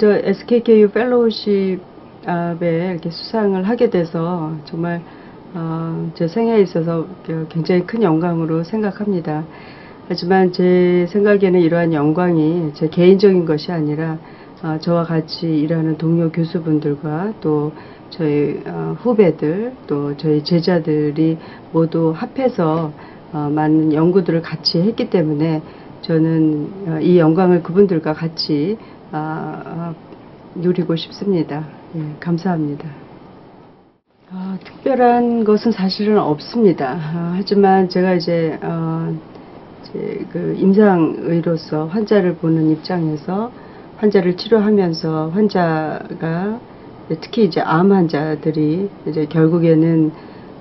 저 SKKU 펠로우십에 이렇게 수상을 하게 돼서 정말 어, 제 생애에 있어서 그 굉장히 큰 영광으로 생각합니다. 하지만 제 생각에는 이러한 영광이 제 개인적인 것이 아니라 어, 저와 같이 일하는 동료 교수분들과 또 저희 어, 후배들 또 저희 제자들이 모두 합해서 어, 많은 연구들을 같이 했기 때문에 저는 어, 이 영광을 그분들과 같이 아, 아, 누리고 싶습니다. 예, 감사합니다. 아, 특별한 것은 사실은 없습니다. 아, 하지만 제가 이제, 어, 이제 그 임상의로서 환자를 보는 입장에서 환자를 치료하면서 환자가 특히 이제 암 환자들이 이제 결국에는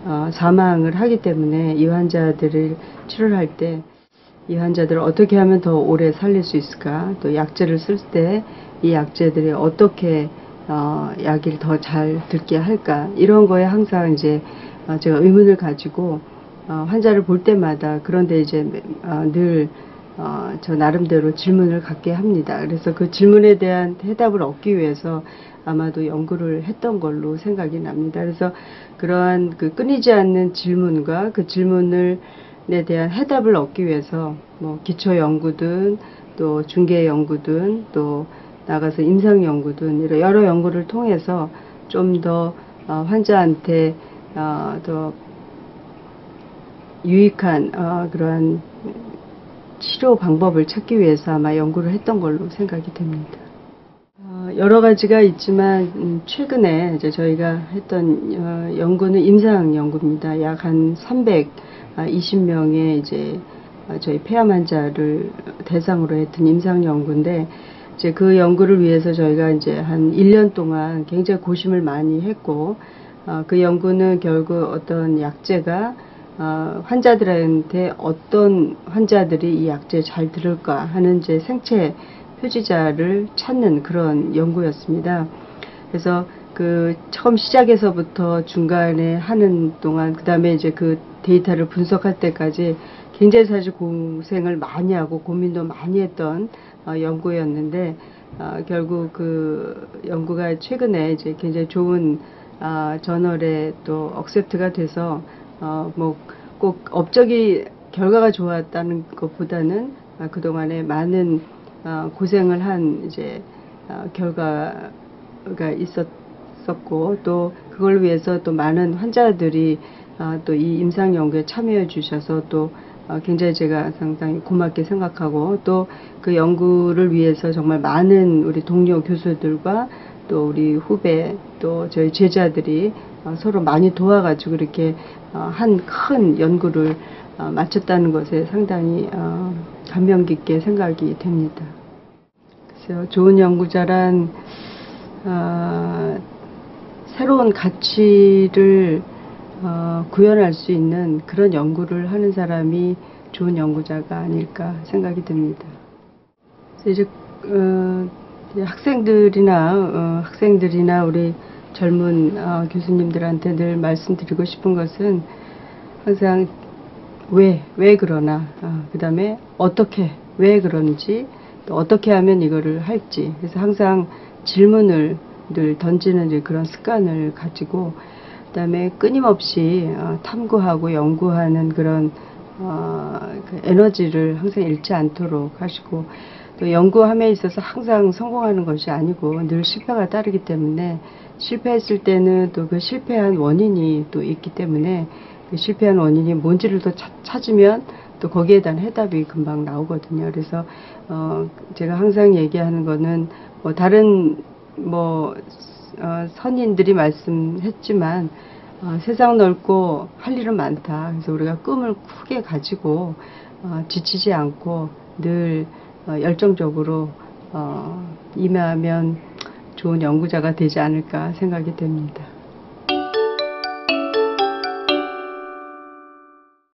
어, 사망을 하기 때문에 이 환자들을 치료를 할때 이 환자들을 어떻게 하면 더 오래 살릴 수 있을까? 또 약제를 쓸 때 이 약제들이 어떻게 어, 약을 더 잘 듣게 할까? 이런 거에 항상 이제 어, 제가 의문을 가지고 어, 환자를 볼 때마다 그런데 이제 어, 늘 어, 저 나름대로 질문을 갖게 합니다. 그래서 그 질문에 대한 해답을 얻기 위해서 아마도 연구를 했던 걸로 생각이 납니다. 그래서 그러한 그 끊이지 않는 질문과 그 질문을 에 대한 해답을 얻기 위해서 뭐 기초 연구든 또 중계 연구든 또 나가서 임상 연구든 이런 여러 연구를 통해서 좀더 어, 환자한테 어, 더 유익한 어, 그러한 치료 방법을 찾기 위해서 아마 연구를 했던 걸로 생각이 됩니다. 어, 여러 가지가 있지만 음, 최근에 이제 저희가 했던 어, 연구는 임상 연구입니다. 약 한 320명의 이제 어, 저희 폐암 환자를 대상으로 했던 임상 연구인데 이제 그 연구를 위해서 저희가 이제 한 1년 동안 굉장히 고심을 많이 했고 어, 그 연구는 결국 어떤 약제가 어, 환자들한테 어떤 환자들이 이 약제 잘 들을까 하는 이제 생체 표지자를 찾는 그런 연구였습니다. 그래서 그 처음 시작에서부터 중간에 하는 동안 그 다음에 이제 그 데이터를 분석할 때까지 굉장히 사실 고생을 많이 하고 고민도 많이 했던 어, 연구였는데 어, 결국 그 연구가 최근에 이제 굉장히 좋은 아, 저널에 또 억셉트가 돼서 어, 뭐 꼭 업적이 결과가 좋았다는 것보다는 아, 그동안에 많은 어, 고생을 한 이제 어, 결과가 있었 었고 또 그걸 위해서 또 많은 환자들이 아, 또이 임상 연구에 참여해 주셔서 또 어, 굉장히 제가 상당히 고맙게 생각하고 또 그 연구를 위해서 정말 많은 우리 동료 교수들과 또 우리 후배 또 저희 제자들이 어, 서로 많이 도와가지고 이렇게 어, 한큰 연구를 어, 마쳤다는 것에 상당히 어, 감명 깊게 생각이 됩니다. 글쎄요, 좋은 연구자란 어, 새로운 가치를 어, 구현할 수 있는 그런 연구를 하는 사람이 좋은 연구자가 아닐까 생각이 듭니다. 이제 어, 이제 학생들이나 어, 학생들이나 우리 젊은 어, 교수님들한테 늘 말씀드리고 싶은 것은 항상 왜, 왜 그러나, 어, 그 다음에 어떻게, 왜 그런지, 또 어떻게 하면 이거를 할지. 그래서 항상 질문을 늘 던지는 그런 습관을 가지고, 그 다음에 끊임없이 어, 탐구하고 연구하는 그런 어, 그 에너지를 항상 잃지 않도록 하시고, 또 연구함에 있어서 항상 성공하는 것이 아니고 늘 실패가 따르기 때문에 실패했을 때는 또 그 실패한 원인이 또 있기 때문에 그 실패한 원인이 뭔지를 더 차- 찾으면 또 거기에 대한 해답이 금방 나오거든요. 그래서 어 제가 항상 얘기하는 거는 뭐 다른 뭐 어, 선인들이 말씀했지만 어, 세상 넓고 할 일은 많다. 그래서 우리가 꿈을 크게 가지고 어, 지치지 않고 늘 어, 열정적으로 어, 임하면 좋은 연구자가 되지 않을까 생각이 됩니다.